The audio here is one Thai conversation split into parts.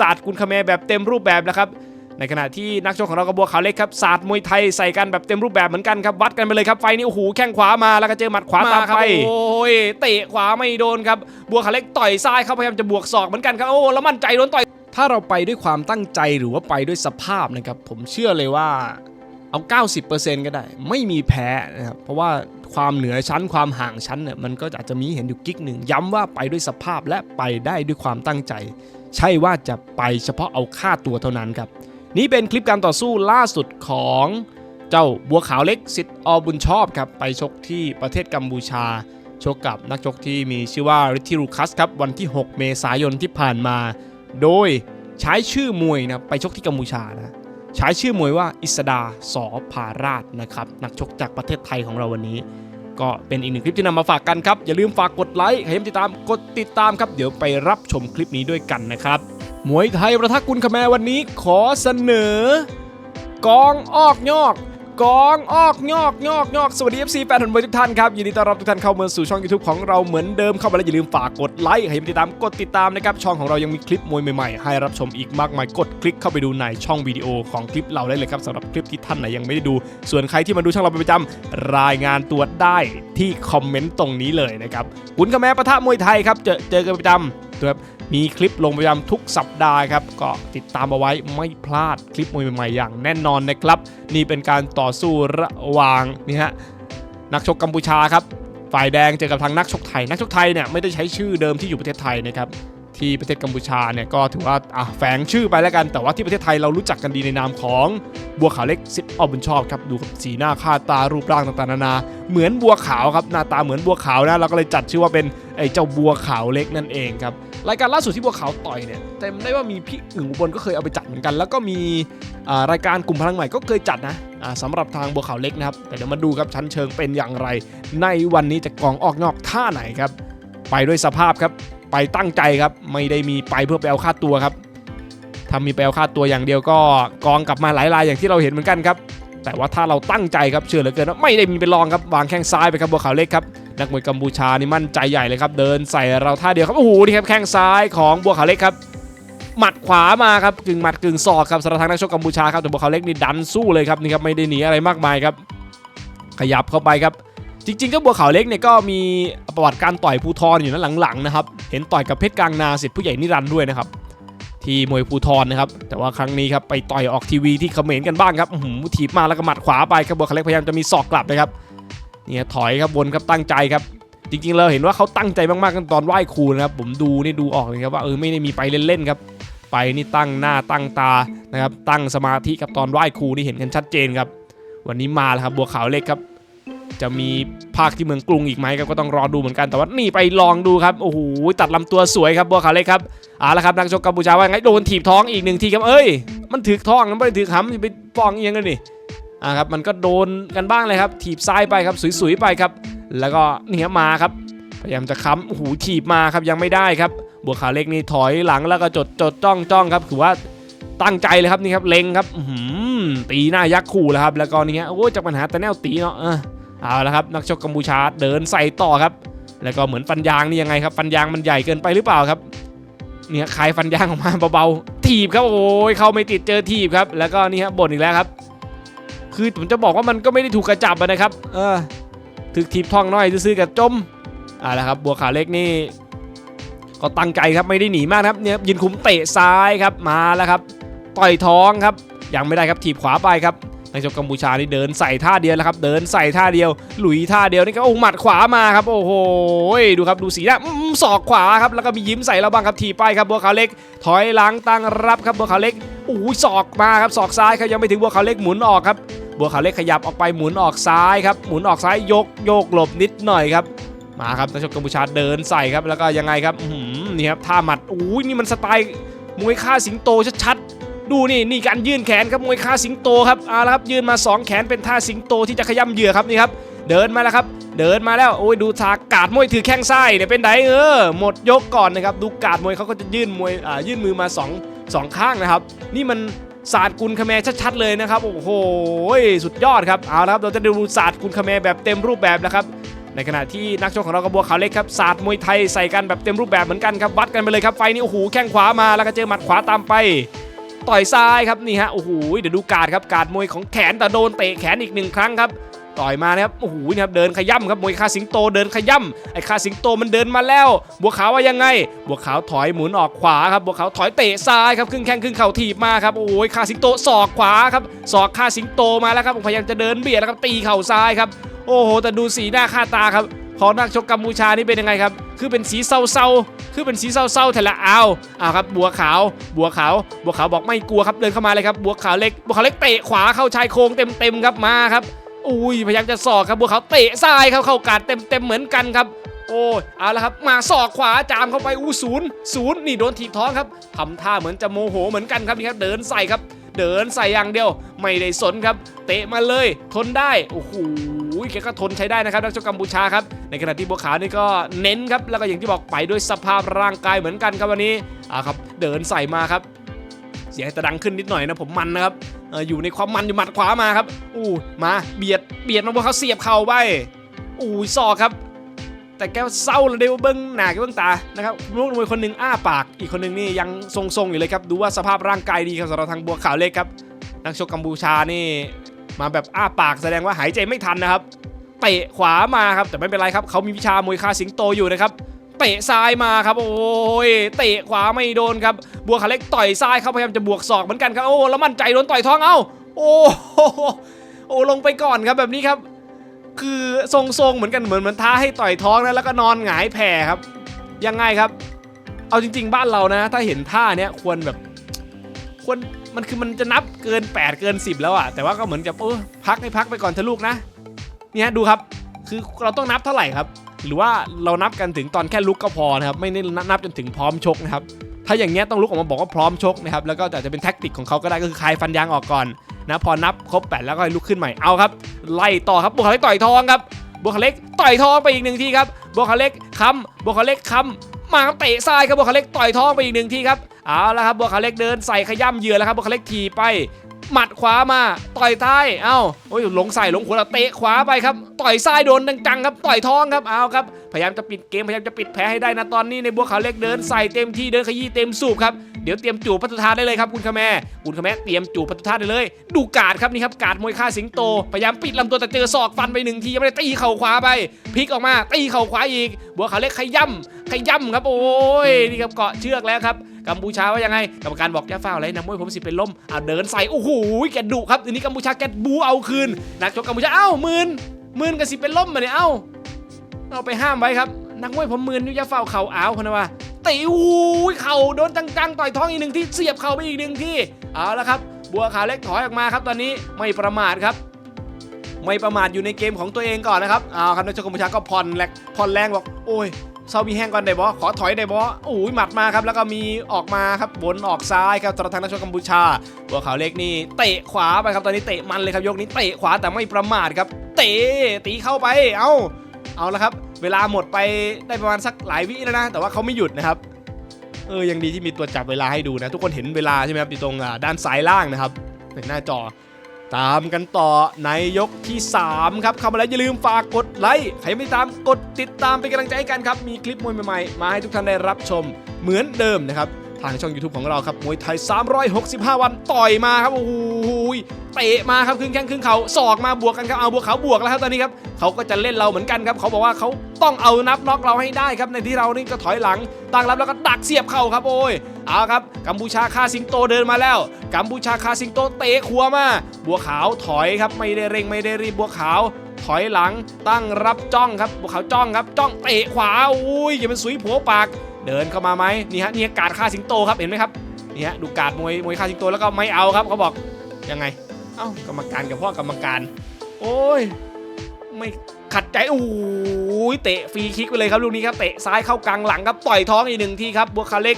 ศาสตร์กุลคาแมแบบเต็มรูปแบบนะครับในขณะที่นักชกของเรากระบัวขาวเล็กครับศาสตร์มวยไทยใส่กันแบบเต็มรูปแบบเหมือนกันครับวัดกันไปเลยครับไฟนี้โอ้โหแข้งขวามาแล้วก็เจอหมัดขวาตามไปโอ้ยเตะขวาไม่โดนครับบัวขาวเล็กต่อยซ้ายเขาพยายามจะบวกศอกเหมือนกันครับโอ้แล้วมั่นใจโดนต่อยถ้าเราไปด้วยความตั้งใจหรือว่าไปด้วยสภาพนะครับผมเชื่อเลยว่า เอา 90%ก็ได้ ไม่มีแพ้นะครับเพราะว่าความเหนือชั้นความห่างชั้นเนี่ยมันก็อาจจะมีเห็นอยู่กิ๊กหนึ่งย้ำว่าไปด้วยสภาพและไปได้ด้วยความตั้งใจ ใช่ว่าจะไปเฉพาะเอาค่าตัวเท่านั้นครับ นี่เป็นคลิปการต่อสู้ล่าสุดของเจ้าบัวขาวเล็กสิทธิ์อบุญชอบครับไปชกที่ประเทศกัมพูชาชกกับนักชกที่มีชื่อว่าริทิรูคัสครับวันที่ 6 เมษายนที่ผ่านมา โดยใช้ชื่อมวยนะไปชกที่กัมพูชานะ ใช้ชื่อมวยว่าอิสดาสอภาราชนะครับนักชกจากประเทศไทยของเราวันนี้ ก็เป็นอีกหนึ่งคลิปที่นำมาฝากกันครับ อย่าลืมฝากกดไลค์ให้ติดตามกดติดตามครับเดี๋ยวไปรับชมคลิปนี้ด้วยกันนะครับมวยไทยประทักกุลคแมวันนี้ขอเสนอ กองออกยอก กองออกยอกยอกยอกสวัสดี FC แฟนมวยทุกท่านครับยินดีต้อนรับทุกท่านเข้ามาสู่ช่อง YouTube ของเราเหมือนเดิมเข้ามาแล้วอย่าลืมฝากกดไลค์ให้ติดตามกดติดตามนะครับช่องของเรายังมีคลิปมวยใหม่ๆ ให้รับชมอีกมากมายกดคลิกเข้าไปดูในช่องวิดีโอของคลิปเราได้เลยครับสำหรับคลิปที่ท่านไหนยังไม่ได้ดู ส่วนใครที่มาดูช่องเราเป็นประจำรายงานตัวได้ที่คอมเมนต์ตรงนี้เลยนะครับขุนกระแมปะทะมวยไทยครับเจอเจอกันประจำตัวครับ มีคลิปลงประจำทุกสัปดาห์ครับ ก็ติดตามเอาไว้ไม่พลาดคลิปมวยใหม่ๆอย่างแน่นอนนะครับ นี่เป็นการต่อสู้ระหว่างนี่ฮะนักชกกัมพูชาครับ ฝ่ายแดงเจอกับทางนักชกไทย นักชกไทยเนี่ยไม่ได้ใช้ชื่อเดิมที่อยู่ประเทศไทยนะครับที่ประเทศกัมพูชาเนี่ยก็ถือว่าอะแฝงชื่อไปแล้วกัน แต่ว่าที่ประเทศไทยเรารู้จักกันดีในนามของบัวขาวเล็กสิทธิ์อบุญชอบครับดูกับสีหน้าค่าตารูปร่างต่างๆนานา เหมือนบัวขาวครับหน้าตาเหมือนบัวขาวนะเราก็เลยจัดชื่อว่าเป็นไอ้เจ้าบัวขาวเล็กนั่นเองครับ รายการล่าสุดที่บัวขาวต่อยเนี่ยเต็มได้ว่ามีพี่อึ่งอุบลก็เคยเอาไปจัดเหมือนกัน แล้วก็มีรายการกลุ่มพลังใหม่ก็เคยจัดนะสำหรับทางบัวขาวเล็กนะครับ แต่เดี๋ยวมาดูครับชั้นเชิงเป็นอย่างไร ในวันนี้จะกองออกนอกท่าไหนครับ ไปด้วยสภาพครับ ไปตั้งใจครับ ไม่ได้มีไปเพื่อไปเอาค่าตัวครับถ้ามีไปเอาค่าตัวอย่างเดียวก็กองกลับมาหลายรายอย่างที่เราเห็นเหมือนกันครับแต่ว่าถ้าเราตั้งใจครับเชื่อเหลือเกินว่าไม่ได้มีเป็นรองครับวางแข้งซ้ายไปครับบัวขาวเล็กครับ นักมวยกัมพูชานี่มั่นใจใหญ่เลยครับ เดินใส่เราท่าเดียวครับโอ้โหนี่ครับแข้งซ้ายของบัวขาวเล็กครับหมัดขวามาครับกึ่งหมัดกึ่งศอกครับสำหรับทางนักชกกัมพูชาครับแต่บัวขาวเล็กนี่ดันสู้เลยครับนี่ครับไม่ได้หนีอะไรมากมายครับ ขยับเข้าไปครับ จริงๆเจ้าบัวขาวเล็กเนี่ยก็มีประวัติการต่อยภูทรอยู่นั้นหลังๆนะครับเห็นต่อยกับเพชรกลางนาสิทธิ์ผู้ใหญ่นิรันด์ด้วยนะครับที่มวยภูทรนะครับแต่ว่าครั้งนี้ครับไปต่อยออกทีวีที่เขมรกันบ้างครับอื้อหือถีบมาแล้วก็หมัดขวาไปครับบัวขาวเล็กพยายามจะมีศอกกลับนะครับ เนี่ยถอยครับวนครับตั้งใจครับ จริงๆเราเห็นว่าเขาตั้งใจมากๆกันตอนไหว้ครูนะครับ ผมดูนี่ดูออกเลยครับว่าเออไม่ได้มีไปเล่นๆครับไปนี่ตั้งหน้าตั้งตานะครับตั้งสมาธิครับตอนไหว้ครูนี่เห็นกันชัดเจนครับ วันนี้มาแล้วครับบัวขาวเล็กครับ จะมีภาคที่เมืองกรุงอีกไหมครับก็ต้องรอดูเหมือนกันแต่ว่านี่ไปลองดูครับโอ้โหตัดลำตัวสวยครับบัวขาวเล็กครับเอาละครับนักชกกัมพูชาว่าไงโดนถีบท้องอีกหนึ่งทีครับเอ้ยมันถือท้องมันไม่ได้ถือหำไปฟ้องเอียงกันนี่ อ่าครับมันก็โดนกันบ้างเลยครับ ถีบซ้ายไปครับสวยๆไปครับ แล้วก็เนี่ครับมาครับ พยายามจะค้ำโอ้โหถีบมาครับยังไม่ได้ครับบัวขาวเล็กนี่ถอยหลังแล้วก็จดจดจ้องจ้องครับถือว่าตั้งใจเลยครับนี่ครับเล็งครับหือตีหน้ายักษ์ขู่แล้วครับ แล้วก็นี่ฮะโอ้ยจากปัญหาแต่แนวตีเนาะเออเอาละครับนักชกกัมพูชาเดินใส่ต่อครับ แล้วก็เหมือนฟันยางนี่ยังไงครับฟันยางมันใหญ่เกินไปหรือเปล่าครับเนี่ยคายฟันยางออกมาเบาๆถีบครับโอ้ยเข้าไม่ติดเจอถีบครับ แล้วก็นี่ฮะบ่นอีกแล้วครับ คือผมจะบอกว่ามันก็ไม่ได้ถูกกระจับอะนะครับ เออถึกถีบท้องน้อยซื้อๆกับจมอ่าแล้วครับบัวขาวเล็กนี่ ก็ตั้งใจครับไม่ได้หนีมากนะครับเนี่ยยืนคุมเตะซ้ายครับมาแล้วครับต่อยท้องครับยังไม่ได้ครับถีบขวาไปครับนักชกกัมพูชานี่เดินใส่ท่าเดียวแล้วครับ เดินใส่ท่าเดียว หลุยท่าเดียวนี่ก็โอ้หมัดขวามาครับ โอ้โหดูครับดูสีหน้าอืมศอกขวาครับแล้วก็มียิ้มใส่เราบ้างครับถีบไปครับบัวขาวเล็ก ถอยหลังตั้งรับครับบัวขาวเล็กโอ้ยศอกมาครับศอกซ้ายครับยังไม่ถึงบัวขาวเล็กหมุนออกครับ บัวขาวเล็กขยับออกไปหมุนออกซ้ายครับหมุนออกซ้ายยกโยกหลบนิดหน่อยครับมาครับนักชกกัมพูชาเดินใส่ครับแล้วก็ยังไงครับนี่ครับท่าหมัดอุ้ยนี่มันสไตล์มวยฆ่าสิงโตชัดๆดูนี่นี่การยื่นแขนครับมวยฆ่าสิงโตครับเอาละครับยื่นมาสองแขนเป็นท่าสิงโตที่จะขย้ำเหยื่อครับนี่ครับเดินมาแล้วครับ เดินมาแล้วโอ้ยดูทากาดมวยถือแข้งซ้เนี่ยเป็นไดเออหมดยกก่อนนะครับดูกาดมวยเขาก็จะยื่นมวยอ่ายื่นมือมาสองสองข้างนะครับ นี่มัน ศาสตร์กุลคาแมชัดๆเลยนะครับ โอ้โหสุดยอดครับเอาละครับเราจะดูศาสตร์กุลคาแมแบบเต็มรูปแบบนะครับในขณะที่นักชกของเรากับบัวขาวเล็กครับศาสตร์มวยไทยใส่กันแบบเต็มรูปแบบเหมือนกันครับวัดกันไปเลยครับไฟนี้โอ้โหแข้งขวามาแล้วก็เจอหมัดขวาตามไป ต่อยซ้ายครับนี่ฮะโอ้โหเดี๋ยวดูการดครับการดมวยของแขนแต่โดนเตะแขนอีกหนึ่งครั้งครับ ต่อยมานะครับโอ้โหนี่ครับเดินขย่ำครับมวยคาสิงโตเดินขย่ำไอ้คาสิงโตมันเดินมาแล้ว บัวขาวว่ายังไง บัวขาวถอยหมุนออกขวาครับบัวขาวถอยเตะซ้ายครับครึ่งแข้งครึ่งเข่าถีบมาครับโอ้ยคาสิงโตศอกขวาครับศอกคาสิงโตมาแล้วครับพยายามจะเดินเบียดแล้วครับตีเข่าซ้ายครับโอ้โหแต่ดูสีหน้าค่าตาครับของนักชกกัมพูชานี่เป็นยังไงครับ คือเป็นสีเศร้าๆ คือเป็นสีเศร้าๆแต่ละเอาเอาครับ บัวขาว บัวขาว บัวขาวบอกไม่กลัวครับ เดินเข้ามาเลยครับ บัวขาวเล็ก บัวขาวเล็กเตะขวาเข้าชายโครงเต็มๆครับ มาครับ อุ้ยพยายามจะสอกครับบัวขาวเตะซ้ายเขาเข้ากาดเต็มเต็มเหมือนกันครับ โอ้ยเอาละครับมาสอกขวาจามเข้าไปอู้ศูนย์ศูนย์นี่โดนถีบท้องครับทำท่าเหมือนจะโมโหเหมือนกันครับนี่ครับเดินใส่ครับ เดินใส่อย่างเดียว ไม่ได้สนครับ เตะมาเลยทนได้โอ้โหแกก็ทนใช้ได้นะครับนักชกกัมพูชาครับในขณะที่บัวขาวนี่ก็เน้นครับแล้วก็อย่างที่บอกไปด้วยสภาพร่างกายเหมือนกันครับวันนี้อ่าครับเดินใส่มาครับเสียงจะดังขึ้นนิดหน่อยนะผมมันนะครับ เอออยู่ในความมันอยู่หมัดขวามาครับอู้มาเบียดเบียดมาบนเขาเสียบเข่าไปอู้ซอกครับ แต่แกเศร้าเลยเดี๋ยวเบิ้งหนาแกเบิ้งตานะครับลูกมวยคนหนึ่งอ้าปาก อีกคนหนึ่งนี่ยังทรงๆอยู่เลยครับ ดูว่าสภาพร่างกายดีครับสำหรับทางบัวขาวเล็กครับนักชกกัมพูชานี่ มาแบบอ้าปากแสดงว่าหายใจไม่ทันนะครับเตะขวามาครับแต่ไม่เป็นไรครับเขามีวิชามวยคาสิงโตอยู่นะครับ เตะซ้ายมาครับ โอ้ยเตะขวาไม่โดนครับบัวขาวเล็กต่อยซ้ายเขาพยายามจะบวกศอกเหมือนกันครับโอ้แล้วมั่นใจโดนต่อยท้องเอ้าโอ้โหโอ้ลงไปก่อนครับแบบนี้ครับ คือทรงๆเหมือนกันเหมือนเหมือนท้าให้ต่อยท้องนะแล้วก็นอนหงายแผ่ครับยังไงครับ เอาจริง ๆ บ้านเรานะ ถ้าเห็นท่าเนี้ยควรแบบควรมันคือมันจะนับเกิน 8 เกิน 10 แล้วอะแต่ว่าก็เหมือนกับเออพักให้พักไปก่อนเถอะลูกนะเนี่ยดูครับ คือเราต้องนับเท่าไหร่ครับ หรือว่าเรานับกันถึงตอนแค่ลุกก็พอนะครับไม่ได้นับจนถึงพร้อมชกนะครับถ้าอย่างเงี้ยต้องลุกออกมาบอกว่าพร้อมชกนะครับแล้วก็อาจจะเป็นแท็กติกของเขาก็ได้ก็คือคลายฟันยางออกก่อนนะพอนับครบ8แล้วก็ให้ลุกขึ้นใหม่เอาครับ ไล่ต่อครับบัวขาเล็กต่อยทองครับบัวขาเล็กต่อยทองไปอีกหนึ่งทีครับบัวขาเล็กค้ำบัวขาเล็กค้ำมาเตะซ้ายครับบัวขาเล็กต่อยทองไปอีกหนึ่งทีครับเอาละครับบัวขาเล็กเดินใส่ขย้ำเหยื่อแล้วครับบัวขาเล็กทีไป หมัดขวามาต่อยท้ายเอ้าโอ้ยหลงใส่หลงหัวาเตะขวาไปครับต่อยซ้ายโดนจังๆครับต่อยท้องครับเอาครับพยายามจะปิดเกมพยายามจะปิดแพ้ให้ได้นะตอนนี้ในบัวขาวเล็กเดินใส่เต็มที่เดินขยี้เต็มสูบครับเดี๋ยวเตรียมจูบพัฒนาได้เลยครับคุณขแม่คุณขแม่เตรียมจูบพัฒนาได้เลย ดูกาดครับนี่ครับกาดมวยค่าสิงโตพยายามปิดลำตัวแต่เจอศอกฟันไปหนึ่งทียังไม่ได้ตีเข่าขวาไปพลิกออกมาตีเข่าขวาอีก บัวขาวเล็กขย่ำขย่ำครับโอ้ยนี่ครับเกาะเชือกแล้วครับ กัมพูชาว่ายังไงกรรมการบอกอย่าฟ้าอะไรนะมวยผมสิเป็นล้มเอาเดินใส่โอ้โหแกดุครับทีนี้กัมพูชาแกบูเอาคืนนักชกกัมพูชาเอ้าหมื่นหมื่นกับสิเป็นล้มมาเนี่ยเอ้าเอาไปห้ามไว้ครับนักมวยผมหมื่นอยุยาฟ้าเข่าอ้าวคนะว่าตีอู้ยเข่าโดนจังๆต่อยท้องอีกหนึ่งที่เสียบเข่าไปอีกหนึ่งที่เอาละครับ บัวขาวเล็กถอยออกมาครับตอนนี้ไม่ประมาทครับ ไม่ประมาทอยู่ในเกมของตัวเองก่อนนะครับเอาครับนักชกกัมพูชาก็ผ่อนแรงผ่อนแรงบอกโอ้ย เซามีแห้งก่อนได้บอขอถอยได้บอโอ้ยหมัดมาครับแล้วก็มีออกมาครับบนออกซ้ายครับตระทางนักชกกัมพูชาบัวขาวเล็กนี่เตะขวาไปครับตอนนี้เตะมันเลยครับยกนี้เตะขวาแต่ไม่ประมาทครับ เตะตีเข้าไปเอาเอาละครับ เวลาหมดไปได้ประมาณสักหลายวิแล้วนะ แต่ว่าเขาไม่หยุดนะครับเออยังดีที่มีตัวจับเวลาให้ดูนะ ทุกคนเห็นเวลาใช่ไหมครับอยู่ตรงด้านซ้ายล่างนะครับเป็นหน้าจอ ตามกันต่อในยกที่ 3 ครับเข้ามาแล้วอย่าลืมฝากกดไลค์ใครไม่ตามกดติดตามเป็นกำลังใจให้กันครับ มีคลิปมวยใหม่ๆ มาให้ทุกท่านได้รับชมเหมือนเดิมนะครับ ทางช่อง YouTube ของเราครับมวยไทย 365 วันต่อยมาครับโอ้โหเตะมาครับครึ่งแข้งครึ่งเขาศอกมาบวกกันครับเอาบวกเขาบวกแล้วครับตอนนี้ครับเขาก็จะเล่นเราเหมือนกันครับเขาบอกว่าเขาต้องเอานับน็อกเราให้ได้ครับในที่เรานี่ก็ถอยหลังตั้งรับแล้วก็ดักเสียบเข่าครับโอ้ยเอาครับกัมพูชาคาสิงโตเดินมาแล้วกัมพูชาคาสิงโตเตะขัวมาบัวขาวถอยครับไม่ได้เร่งไม่ได้รีบบัวขาวถอยหลังตั้งรับจ้องครับบัวขาวจ้องครับจ้องเตะขวาอุ้ยอย่าเป็นสุยผัวปาก เดินเข้ามาไหมนี่ฮะนี่การดคาสิงโตครับเห็นไหมครับนี่ฮะดูการดมวยมวยคาสิงโตแล้วก็ไม่เอาครับเขาบอกยังไงเอ้ากรรมการกับพ่อกรรมการ โอ้ยไม่ขัดใจโอ้ยเตะฟรีคิกไปเลยครับลูกนี้ครับเตะซ้ายเข้ากลางหลังครับต่อยท้องอีกหนึ่งทีครับบัวขาวเล็ก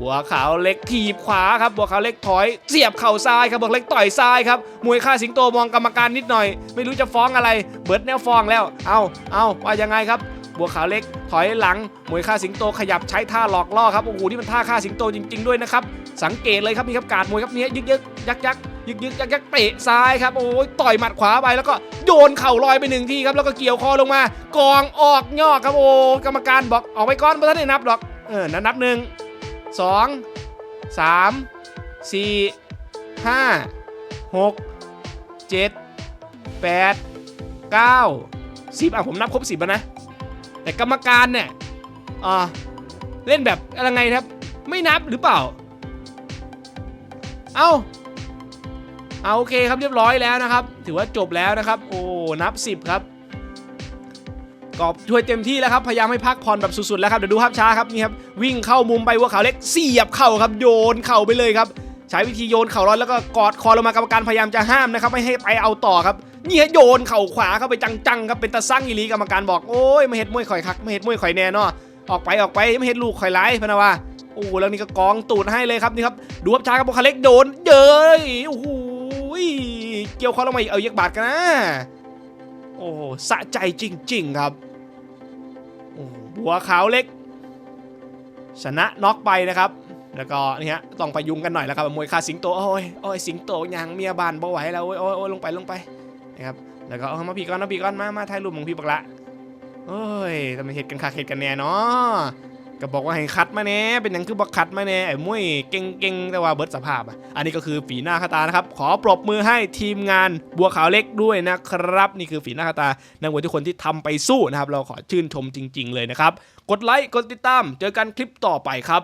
บัวขาวเล็กถีบขวาครับบัวขาวเล็กถอยเสียบเข่าซ้ายครับบัวขาวเล็กต่อยซ้ายครับมวยค่าสิงโตมองกรรมการนิดหน่อย ไม่รู้จะฟ้องอะไรเบิร์ดแนวฟ้องแล้ว เอาเอาว่ายังไงครับ บัวขาวเล็กถอยหลังมวยฆ่าสิงโตขยับใช้ท่าหลอกล่อครับโอ้โหนี่มันท่าฆ่าสิงโตจริง ๆด้วยนะครับสังเกตเลยครับนี่ครับการมวยครับเนี้ยยึกยึกยักยักยึกยึกยักยักเตะซ้ายครับโอ้ยต่อยหมัดขวาไปแล้วก็โยนเข่าลอยไปหนึ่งทีครับแล้วก็เกี่ยวคอลงมากองออกยอกครับโอ้กรรมการบอกออกไปก่อนไม่ทันได้นับหรอกเออนับนับหนึ่งสองสามสี่ห้าหกเจ็ดแปดเก้าสิบอะผมนับครบสิบแล้วนะ แต่กรรมการเนี่ยอ่าเล่นแบบอะไรไงครับ ไม่นับหรือเปล่า เอ้าเอาโอเคครับเรียบร้อยแล้วนะครับ ถือว่าจบแล้วนะครับ โอ้นับ 10 ครับกอบช่วยเต็มที่แล้วครับ พยายามให้พักผ่อนแบบสุดๆแล้วครับเดี๋ยวดูภาพช้าครับนี่ครับวิ่งเข้ามุมไปวัวขาวเล็กเสียบเข่าครับโยนเข่าไปเลยครับ ใช้วิธีโยนเข่าร้อนแล้วก็กอดคอลงมากรรมการพยายามจะห้ามนะครับไม่ให้ไปเอาต่อครับนี่โยนเข่าขวาเข้าไปจังๆครับเป็นตะสั่งอีลีกรรมการบอกโอ้ยไม่เห็ดมวยข่อยคักไม่เห็ดมวยข่อยแน่นาะออกไปออกไปไม่เห็ดลูกข่อยไล่พนะว่าโอ้โหแล้วนี่ก็กองตูดให้เลยครับนี่ครับดูภาพช้าครับบุคาเล็กโดนเย้ยโอ้โหเกี่ยวคอลงมาอีกเอาเยักบาทกันนะโอ้สะใจจริง ๆครับหบัวขาวเล็ก ชนะน็อกไปนะครับ แล้วก็นี่ฮะต้องไปยุงกันหน่อยแล้วครับมวยคาสิงโตโอ้ยโอ้ยสิงโตยังเมียบานบ่ไหวแล้วโอ้ยโอ้ยโอ้ยลงไปลงไปนะครับแล้วก็เอามาพี่ก้อนมาพี่ก้อนมามาถ่ายรูปของพี่บักละโอ้ยทำไมเหตุกันคักเหตุกันแน่เนาะก็บอกว่าให้คัดมาแน่เป็นหยังคือบอกคัดมาแน่ไอ้มวยเก่งๆแต่ว่าเบิร์ดสภาพอะอันนี้ก็คือฝีหน้าคาตานะครับ ขอปรบมือให้ทีมงานบัวขาวเล็กด้วยนะครับ นี่คือฝีหน้าคาตานักมวยทุกคนที่ทำไปสู้นะครับ เราขอชื่นชมจริง ๆ เลยนะครับ กดไลค์กดติดตาม เจอกันคลิปต่อไปครับ